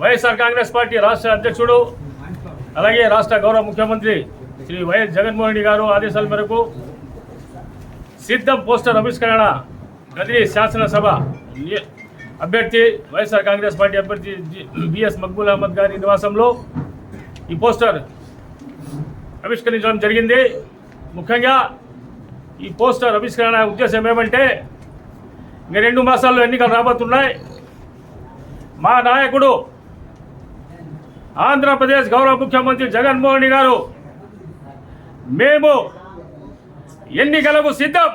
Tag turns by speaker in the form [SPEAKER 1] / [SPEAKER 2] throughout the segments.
[SPEAKER 1] YSR Congress party రాష్ట్ర అధ్యక్షుడు అలాగే రాష్ట్ర గౌరవ ముఖ్యమంత్రి శ్రీ వైఎస్ జగన్మోహన్ రెడ్డి గారు ఆదేశాల మేరకు సిద్ధం పోస్టర్ ఆవిష్కరణ గదిరి శాసనసభ అభ్యర్థి వైఎస్ఆర్ కాంగ్రెస్ పార్టీ అభ్యర్థి బిఎస్ మక్బూల్ అహ్మద్ గారి నివాసంలో ఈ పోస్టర్ ఆవిష్కరించడం జరిగింది. ముఖ్యంగా ఈ పోస్టర్ ఆవిష్కరణ ఉద్దేశం ఏమంటే ఇంక రెండు మాసాల్లో ఎన్నికలు రాబోతున్నాయి. మా నాయకుడు ఆంధ్రప్రదేశ్ గౌరవ ముఖ్యమంత్రి జగన్మోహన్ గారు మేము ఎన్నికలకు సిద్ధం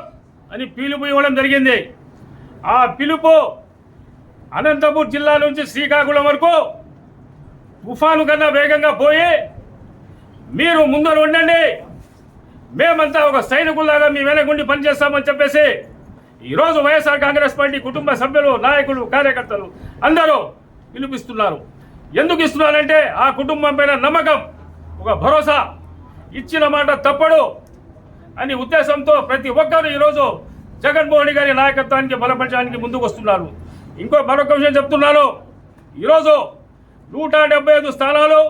[SPEAKER 1] అని పిలుపు ఇవ్వడం జరిగింది. ఆ పిలుపు అనంతపూర్ జిల్లా నుంచి శ్రీకాకుళం వరకు తుఫాను కన్నా వేగంగా పోయి మీరు ముందర ఉండండి. మేమంతా ఒక సైనికుల్లాగా మీ వెనకుండి పనిచేస్తామని చెప్పేసి ఈరోజు వైఎస్ఆర్ కాంగ్రెస్ పార్టీ కుటుంబ సభ్యులు నాయకులు కార్యకర్తలు అందరూ పిలిపిస్తున్నారు. ఎందుకు ఇస్తున్నారంటే ఆ కుటుంబం పైన నమ్మకం ఒక భరోసా ఇచ్చిన మాట తప్పడు అని ఉద్దేశంతో ప్రతి ఒక్కరూ ఈరోజు జగన్మోహన్ గారి నాయకత్వానికి బలపరచడానికి ముందుకు వస్తున్నారు. ఇంకో మరొక విషయం చెప్తున్నాను. ఈరోజు నూట డెబ్బై ఐదు స్థానాలు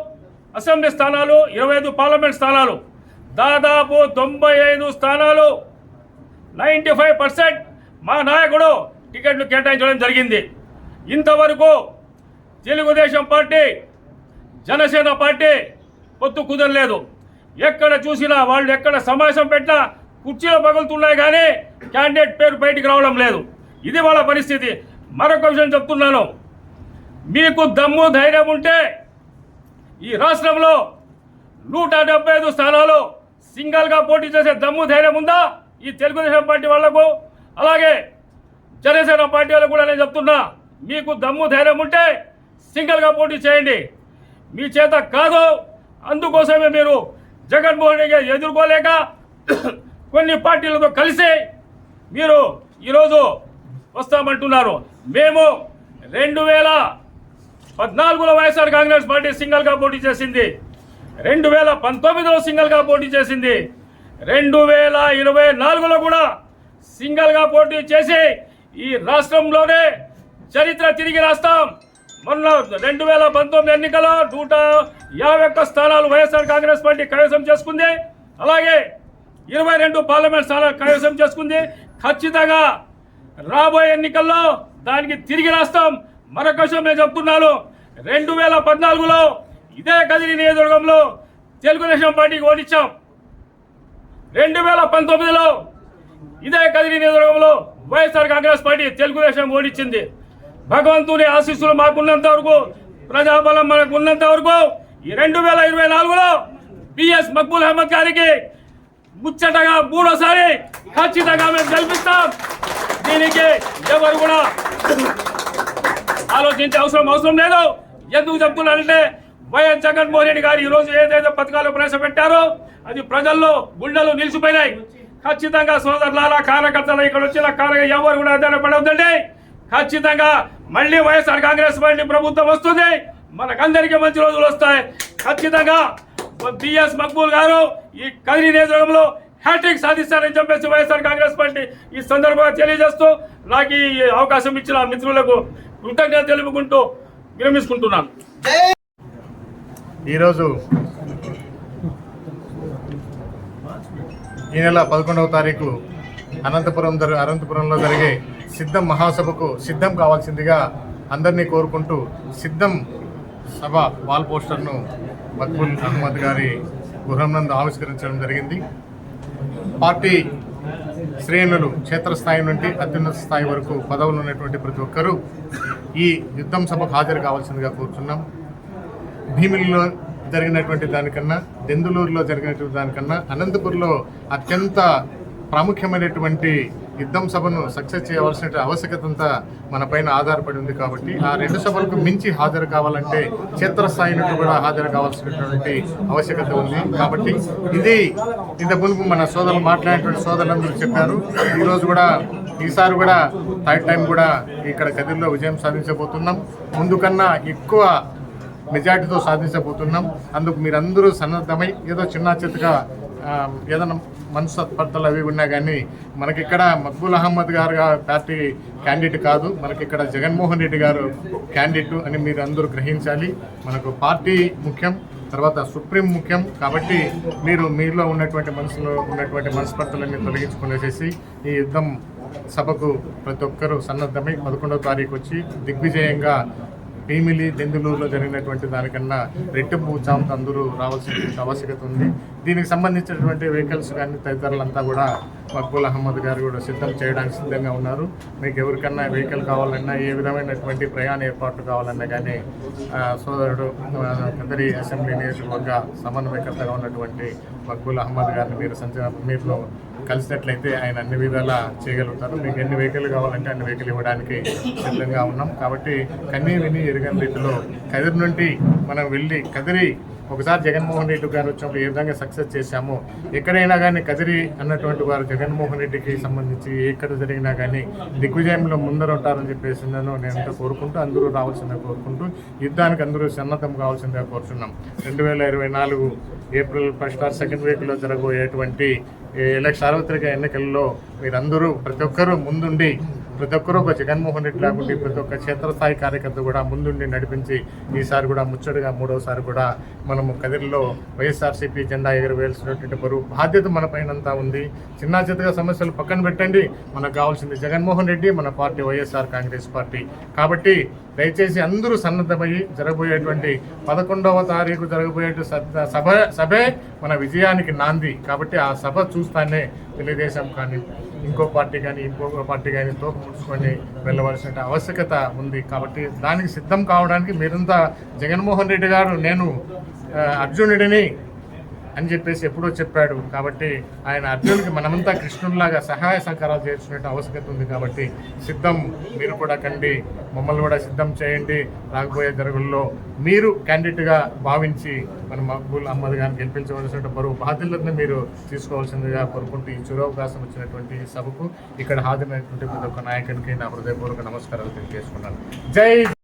[SPEAKER 1] అసెంబ్లీ స్థానాలు ఇరవై ఐదు పార్లమెంట్ స్థానాలు దాదాపు తొంభై ఐదు స్థానాలు నైంటీ ఫైవ్ పర్సెంట్ మా నాయకుడు టికెట్లు కేటాయించడం జరిగింది. ఇంతవరకు తెలుగుదేశం పార్టీ జనసేన పార్టీ పొత్తు కుదరలేదు. ఎక్కడ చూసినా వాళ్ళు ఎక్కడ సమావేశం పెట్టినా కుర్చీలు పగులుతున్నాయి కానీ క్యాండిడేట్ పేరు బయటికి రావడం లేదు. ఇది వాళ్ళ పరిస్థితి. మరొక విషయం చెప్తున్నాను. మీకు దమ్ము ధైర్యం ఉంటే ఈ రాష్ట్రంలో నూట డెబ్బై ఐదు స్థానాలు సింగల్గా పోటీ చేసే దమ్ము ధైర్యం ఉందా? ఈ తెలుగుదేశం పార్టీ వాళ్ళకు అలాగే జనసేన పార్టీ వాళ్ళు కూడా నేను చెప్తున్నా మీకు దమ్ము ధైర్యం ఉంటే సింగిల్గా పోటీ చేయండి. మీ చేత కాదు అందుకోసమే మీరు జగన్మోహన్ రెడ్డి ఎదుర్కోలేక కొన్ని పార్టీలతో కలిసి మీరు ఈరోజు వస్తామంటున్నారు. మేము రెండు వేల పద్నాలుగులో వైఎస్ఆర్ కాంగ్రెస్ పార్టీ సింగిల్గా పోటీ చేసింది. రెండు వేల పంతొమ్మిదిలో సింగిల్గా పోటీ చేసింది. రెండు వేల ఇరవై నాలుగులో కూడా సింగల్గా పోటీ చేసి ఈ రాష్ట్రంలోనే చరిత్ర తిరిగి రాస్తాం. మొన్న రెండు వేల పంతొమ్మిది ఎన్నికలో నూట యాభై ఒక్క స్థానాలు వైఎస్ఆర్ కాంగ్రెస్ పార్టీ కైవసం చేసుకుంది. అలాగే ఇరవై రెండు పార్లమెంట్ స్థానాలు కైవసం చేసుకుంది. ఖచ్చితంగా రాబోయే ఎన్నికల్లో దానికి తిరిగి రాస్తాం. మరొక విషయం నేను చెప్తున్నాను రెండు వేల పద్నాలుగులో ఇదే కదిరి నియోజకవర్గంలో తెలుగుదేశం పార్టీకి ఓడించాం. రెండు వేల పంతొమ్మిదిలో ఇదే కదిరి నియోజకవర్గంలో వైఎస్ఆర్ కాంగ్రెస్ పార్టీ తెలుగుదేశం ఓడించింది. భగవంతుని ఆశీస్సులు మాకున్నంత వరకు ప్రజాబలం మనకు ఉన్నంత వరకు ఈ రెండు వేల ఇరవై నాలుగులో బిఎస్ మక్బూల్ అహ్మద్ గారికి ముచ్చటగా మూడోసారి ఖచ్చితంగా మేము గెలిపిస్తాం. దీనికి ఎవరు కూడా ఆలోచించే అవసరం అవసరం లేదు. ఎందుకు చెప్తున్నానంటే వైఎస్ జగన్మోహన్ రెడ్డి గారు ఈ రోజు ఏదైతే పథకాలు ప్రవేశపెట్టారో అది ప్రజల్లో గుండెలు నిలిచిపోయినాయి. ఖచ్చితంగా సోదరులారా కార్యకర్తలు ఇక్కడ వచ్చిన కార్య ఎవరు కూడా ఆధారపడవద్దండి ఖచ్చితంగా మళ్ళీ వైఎస్ఆర్ కాంగ్రెస్ పార్టీ ప్రభుత్వం వస్తుంది. మనకందరికీ మంచి రోజులు వస్తాయి. ఖచ్చితంగా బిఎస్ మక్బూల్ గారు ఈ కదిరి నియోజకవర్గంలో హ్యాట్రిక్ సాధిస్తారని చెప్పేసి వైఎస్ఆర్ కాంగ్రెస్ పార్టీ ఈ సందర్భంగా తెలియజేస్తూ నాకు ఈ అవకాశం ఇచ్చిన మిత్రులకు కృతజ్ఞత తెలుపుకుంటూ విరమించుకుంటున్నాను.
[SPEAKER 2] ఈరోజు ఈ నెల పదకొండవ తారీఖు అనంతపురం జరు అనంతపురంలో జరిగే సిద్ధం మహాసభకు సిద్ధం కావాల్సిందిగా అందరినీ కోరుకుంటూ సిద్ధం సభ వాల్ పోస్టర్ను మక్బుల్ అహ్మద్ గారి గృహం నందు ఆవిష్కరించడం జరిగింది. పార్టీ శ్రేణులు క్షేత్రస్థాయి నుండి అత్యున్నత స్థాయి వరకు పదవులు ఉన్నటువంటి ప్రతి ఒక్కరూ ఈ యుద్ధం సభకు హాజరు కావాల్సిందిగా కోరుతున్నాం భీమిలిలో జరిగినటువంటి దానికన్నా దెందులూరులో జరిగినటువంటి దానికన్నా అనంతపూర్లో అత్యంత ప్రాముఖ్యమైనటువంటి యుద్ధం సభను సక్సెస్ చేయవలసిన ఆవశ్యకత అంతా మన పైన ఆధారపడి ఉంది కాబట్టి ఆ రెండు సభలకు మించి హాజరు కావాలంటే క్షేత్రస్థాయి నుండి కూడా హాజరు కావాల్సినటువంటి ఆవశ్యకత ఉంది. కాబట్టి ఇది ఇంత మునుపు మన సోదరులు మాట్లాడినటువంటి సోదరులందరూ చెప్పారు. ఈరోజు కూడా ఈసారి కూడా థర్డ్ టైం కూడా ఇక్కడ కదిరిలో విజయం సాధించబోతున్నాం. ముందు కన్నా ఎక్కువ మెజార్టీతో సాధించబోతున్నాం. అందుకు మీరందరూ సన్నద్ధమై ఏదో చిన్న చిత్తగా ఏదైనా ఏదైనా మనస్తత్పరతలు అవి ఉన్నా కానీ మనకి ఇక్కడ మక్బూల్ అహ్మద్ గారుగా పార్టీ క్యాండిడేట్ కాదు. మనకిక్కడ జగన్మోహన్ రెడ్డి గారు క్యాండిడేట్ అని మీరు అందరూ గ్రహించాలి. మనకు పార్టీ ముఖ్యం తర్వాత సుప్రీం ముఖ్యం. కాబట్టి మీరు మీలో ఉన్నటువంటి మనసులో ఉన్నటువంటి మనస్పర్ధలన్నీ తొలగించుకునేసేసి ఈ యుద్ధం సభకు ప్రతి ఒక్కరూ సన్నద్ధమై పదకొండవ తారీఖు వచ్చి దిగ్విజయంగా భీమిలి దెందులూరులో జరిగినటువంటి దానికన్నా రెట్టింపు ఉత్సాహంతో అందరూ రావాల్సిన ఆవశ్యకత ఉంది. దీనికి సంబంధించినటువంటి వెహికల్స్ కానీ తదితరులంతా కూడా మక్బుల్ అహ్మద్ గారు కూడా సిద్ధం చేయడానికి సిద్ధంగా ఉన్నారు. మీకు ఎవరికన్నా వెహికల్ కావాలన్నా ఏ విధమైనటువంటి ప్రయాణ ఏర్పాట్లు కావాలన్నా కానీ సోదరుడు ఆ, అసెంబ్లీ నియోజకవర్గ సమన్వయకర్తగా ఉన్నటువంటి మక్బుల్ అహ్మద్ గారిని మీరు సంచ మీరు కలిసినట్లయితే ఆయన అన్ని విధాలా చేయగలుగుతారు. మీకు ఎన్ని వెహికల్ కావాలంటే అన్ని వెహికల్ ఇవ్వడానికి సిద్ధంగా ఉన్నాం. కాబట్టి కన్నీ విని ఎరుగని రీతిలో కదిరి నుండి మనం వెళ్ళి కదిరి ఒకసారి జగన్మోహన్ రెడ్డి గారు వచ్చినప్పుడు ఏ విధంగా సక్సెస్ చేశామో ఎక్కడైనా కానీ కదిరి అన్నటువంటి వారు జగన్మోహన్ రెడ్డికి సంబంధించి ఎక్కడ జరిగినా కానీ దిగ్విజయంలో ముందర ఉంటారని చెప్పేసి నేను నేను కోరుకుంటూ అందరూ రావాల్సిందే కోరుకుంటూ యుద్ధానికి అందరూ సన్నద్ధం కావాల్సిందే కోరుచున్నాం. రెండు వేల ఇరవై నాలుగు ఏప్రిల్ ఫస్ట్ ఆర్ సెకండ్ వీక్లో జరగబోయేటువంటి ఈ ఎలక్షన్ సార్వత్రిక ఎన్నికల్లో మీరందరూ ప్రతి ఒక్కరూ ముందుండి ప్రతి ఒక్కరూ ఒక జగన్మోహన్ రెడ్డి లాగుండి ప్రతి ఒక్క క్షేత్రస్థాయి కార్యకర్త కూడా ముందుండి నడిపించి ఈసారి కూడా ముచ్చటగా మూడోసారి కూడా మనము కదిరిలో వైఎస్ఆర్సీపీ జెండా ఎగరవేయాల్సినటువంటి బరువు బాధ్యత మన పైనంతా ఉంది. చిన్న చిన్నగా సమస్యలు పక్కన పెట్టండి. మనకు కావాల్సింది జగన్మోహన్ రెడ్డి మన పార్టీ వైఎస్ఆర్ కాంగ్రెస్ పార్టీ. కాబట్టి దయచేసి అందరూ సన్నద్ధమయ్యి జరగబోయేటువంటి పదకొండవ తారీఖు జరగబోయే సభ సభే మన విజయానికి నాంది. కాబట్టి ఆ సభ చూస్తానే తెలుగుదేశం కానీ ఇంకో పార్టీ కానీ ఇంకో పార్టీ కానీ తోపు ముడుచుకొని వెళ్ళవలసిన ఆవశ్యకత ఉంది కాబట్టి దానికి సిద్ధం కావడానికి మీరంతా జగన్మోహన్ రెడ్డి గారు నేను అర్జునుడిని అని చెప్పేసి ఎప్పుడో చెప్పాడు. కాబట్టి ఆయన అర్జునుడికి మనమంతా కృష్ణుడిలాగా సహాయ సహకారాలు చేర్చుకునే ఆవశ్యకత ఉంది కాబట్టి సిద్ధం మీరు కూడా కండి మమ్మల్ని కూడా సిద్ధం చేయండి. రాకపోయే జరుగుల్లో మీరు క్యాండిడేట్గా భావించి మన మహబూల్ అహ్మద్ గారిని గెలిపించవలసిన బరువు బాధ్యతలను మీరు తీసుకోవాల్సిందిగా కోరుకుంటూ ఈ చురవకాశం వచ్చినటువంటి సభకు ఇక్కడ హాజరైనటువంటి ప్రతి ఒక్క నాయకునికి నా హృదయపూర్వక నమస్కారాలు తెలియజేసుకున్నాను. జై